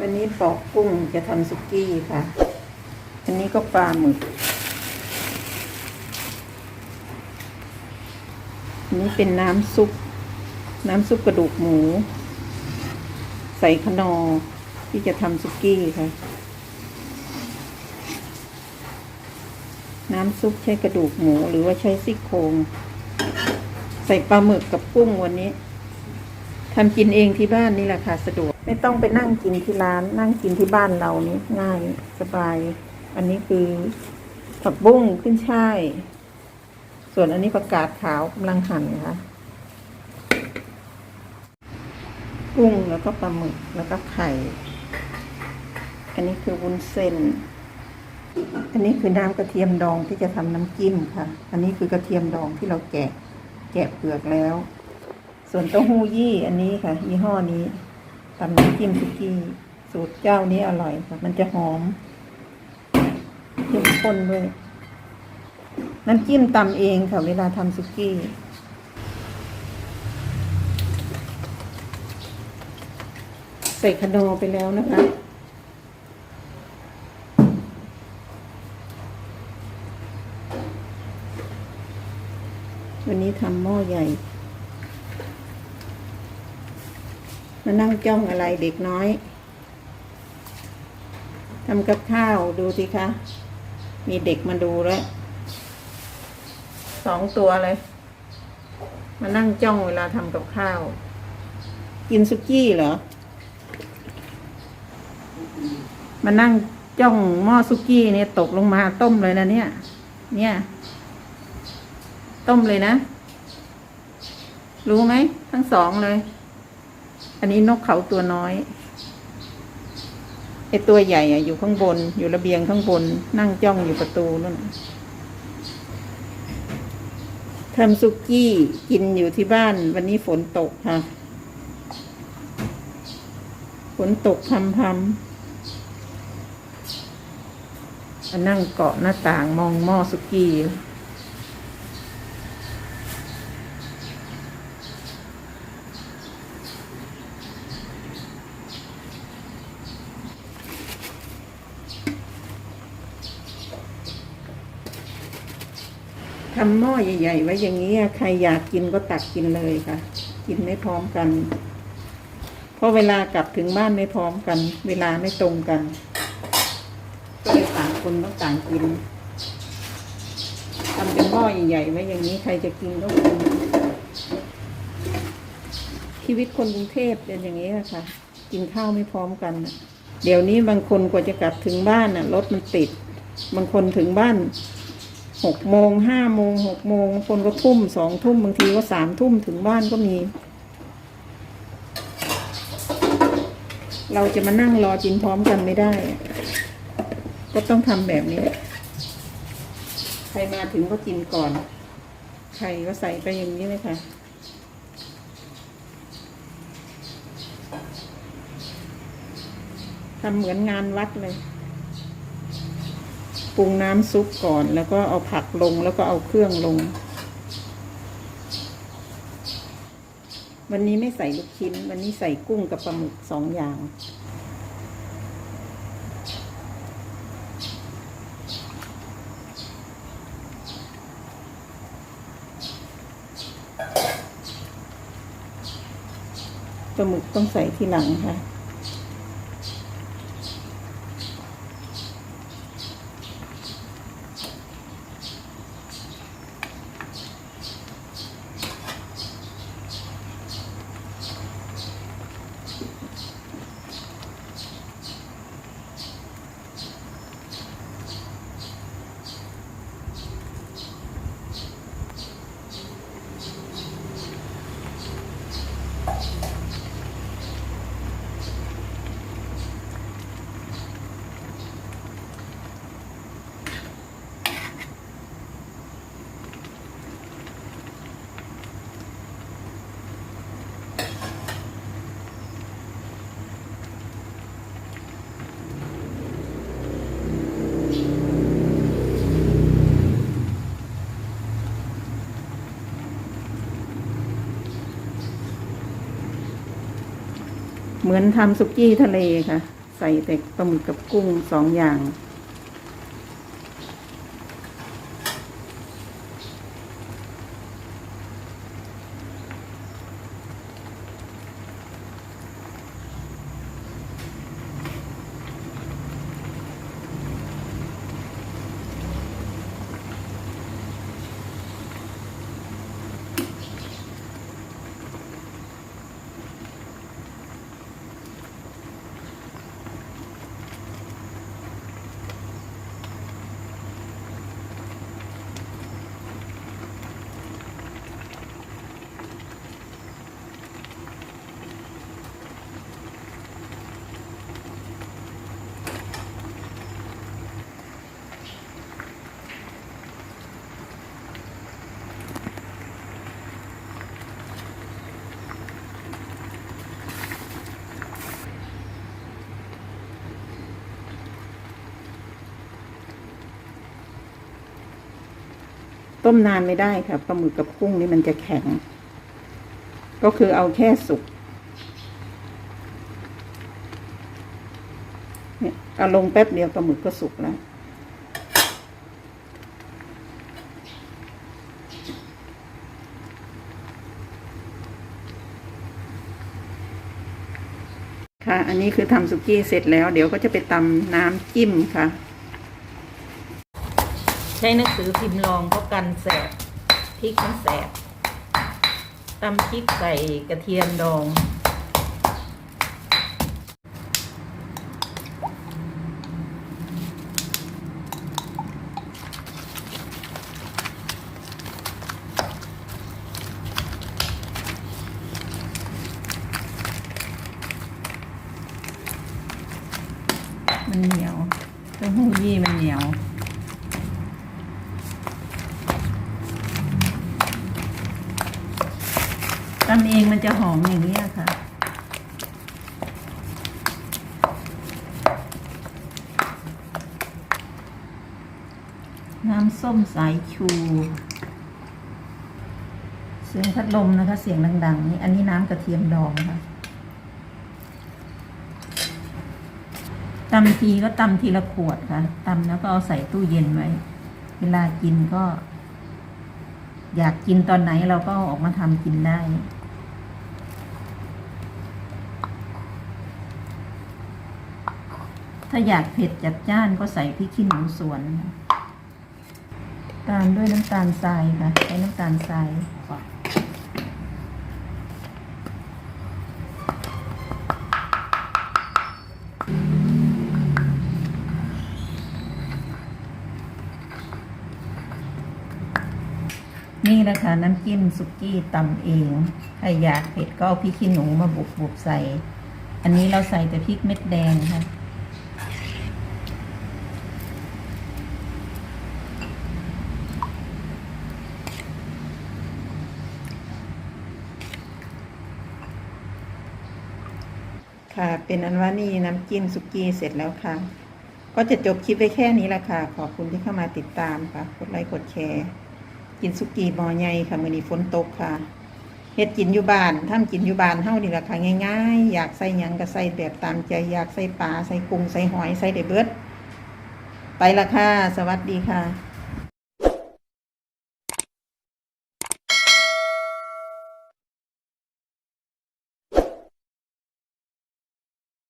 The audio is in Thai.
วันนี้ปอกกุ้งจะทำสุกี้ค่ะ อันนี้ก็ปลาหมึก อันนี้เป็นน้ำซุป น้ำซุปกระดูกหมู ใส่ขนอที่จะทำสุกี้ค่ะ น้ำซุปใช้กระดูกหมูหรือว่าใช้ซี่โครง ใส่ปลาหมึกกับกุ้งวันนี้ ทำกินเองที่บ้านนี่แหละค่ะสะดวก ไม่ต้องไปนั่งกินที่ร้าน นั่งกินที่บ้านเรานี่ง่ายสบาย อันนี้คือผักบุ้งขึ้นช่าย ส่วนอันนี้ประกาศขาวกำลังหั่นนะคะกุ้งแล้วก็ปลาหมึกแล้วก็ไข่ อันนี้คือวุ้นเส้น อันนี้คือน้ำกระเทียมดองที่จะทำน้ำจิ้มค่ะ อันนี้คือกระเทียมดองที่เราแกะแกะเปลือกแล้ว ส่วนเต้าหู้ยี่อันนี้ค่ะ ยี่ห้อนี้ทำน้ำจิ้มสุกี้สูตรเจ้านี้อร่อยค่ะ มันจะหอมเข้มข้นด้วย น้ำจิ้มตำเองค่ะ เวลาทำสุกี้ใส่ขนอไปแล้วนะคะวันนี้ทำหม้อใหญ่ มานั่งจ้องอะไรเด็กน้อยทำกับข้าวดูสิคะ มีเด็กมาดูแล้วสองตัวเลย มานั่งจ้องเวลาทำกับข้าว กินสุกี้เหรอ มานั่งจ้องหม้อสุกี้เนี่ยตกลงมาต้มเลยนะเนี่ย เนี่ย ต้มเลยนะ รู้ไหม ทั้งสองเลย อันนี้นกเขาตัวน้อยไอตัวใหญ่อะอยู่ข้างบน อยู่ระเบียงข้างบน นั่งจ้องอยู่ประตูนั่นทำซุกี้กินอยู่ที่บ้าน วันนี้ฝนตกค่ะ ฝนตกพำพำนั่งเกาะหน้าต่างมองหม้อซุกี้ ทำหม้อใหญ่ ๆ ไว้อย่างนี้ใครอยากกินก็ตักกินเลยค่ะ กินไม่พร้อมกัน เพราะเวลากลับถึงบ้านไม่พร้อมกัน เวลาไม่ตรงกัน ก็เลยต่างคนต้องต่างกินทำเป็นหม้อใหญ่ๆไว้อย่างนี้ใครจะกินก็กินชีวิตคนกรุงเทพเป็นอย่างนี้ค่ะ กินข้าวไม่พร้อมกัน เดี๋ยวนี้บางคนกว่าจะกลับถึงบ้านน่ะรถมันติด บางคนถึงบ้าน หกโมงห้าโมงหกโมงคนก็ทุ่มสองทุ่มบางทีก็สามทุ่มถึงบ้านก็มี เราจะมานั่งรอกินพร้อมกันไม่ได้ ก็ต้องทำแบบนี้ ใครมาถึงก็กินก่อน ใครก็ใส่ไปอย่างนี้เลยค่ะทำเหมือนงานวัดเลย ปรุงน้ำซุปก่อน แล้วก็เอาผักลงแล้วก็เอาเครื่องลง วันนี้ไม่ใส่ลูกชิ้น วันนี้ใส่กุ้งกับปลาหมึกสองอย่าง ปลาหมึกต้องใส่ที่หลังค่ะ เหมือนทำสุกี้ทะเลค่ะ ใส่แต่ปลาหมึกกับกุ้งสองอย่าง ต้มนานไม่ได้ค่ะปลาหมึกกับกุ้งนี่มันจะแข็ง ก็คือเอาแค่สุกเนี่ยเอาลงแป๊บเดียวปลาหมึกก็สุกแล้วค่ะ อันนี้คือทำสุกี้เสร็จแล้ว เดี๋ยวก็จะไปตำน้ำจิ้มค่ะ ช้หนังสือพิมพ์รองเพราะกันแสบพริกมันแสบตำพริกใส่กระเทียมดอง มันเหนียวเต้าหู้ยี่มันเหนียว ตำเองมันจะหอมอย่างนี้ค่ะ น้ำส้มสายชู เสียงพัดลมนะคะ เสียงดัง ๆ นี่อันนี้น้ำกระเทียมดองค่ะตำทีก็ตำทีละขวดค่ะตำแล้วก็เอาใส่ตู้เย็นไว้ เวลากินก็ อยากกินตอนไหนเราก็ออกมาทำกินได้ ถ้าอยากเผ็ดจัดจ้านก็ใส่พริกขี้หนูสวน ตามด้วยน้ำตาลทรายค่ะใช้น้ำตาลทรายนี่แหละคะน้ำจิ้มสุกี้ตำเองใครอยากเผ็ดก็เอาพริกขี้หนูมาบุบบุบใส่ อันนี้เราใส่แต่พริกเม็ดแดงค่ะ ค่ะ เป็นอันว่านี่น้ำจิ้มสุกี้เสร็จแล้วค่ะ ก็จะจบคลิปไปแค่นี้ละค่ะ ขอบคุณที่เข้ามาติดตามค่ะ กดไลค์กดแชร์ กินสุกี้หมอใหญ่ค่ะมือนี้ฝนตกค่ะเฮ็ดกินอยู่บ้านทำกินอยู่บ้านเฮานี่ละค่ะง่ายๆ อยากใส่หยังก็ใส่แบบตามใจ อยากใส่ปลาใส่กุ้งใส่หอยใส่ได้เบิด ไปละค่ะ สวัสดีค่ะ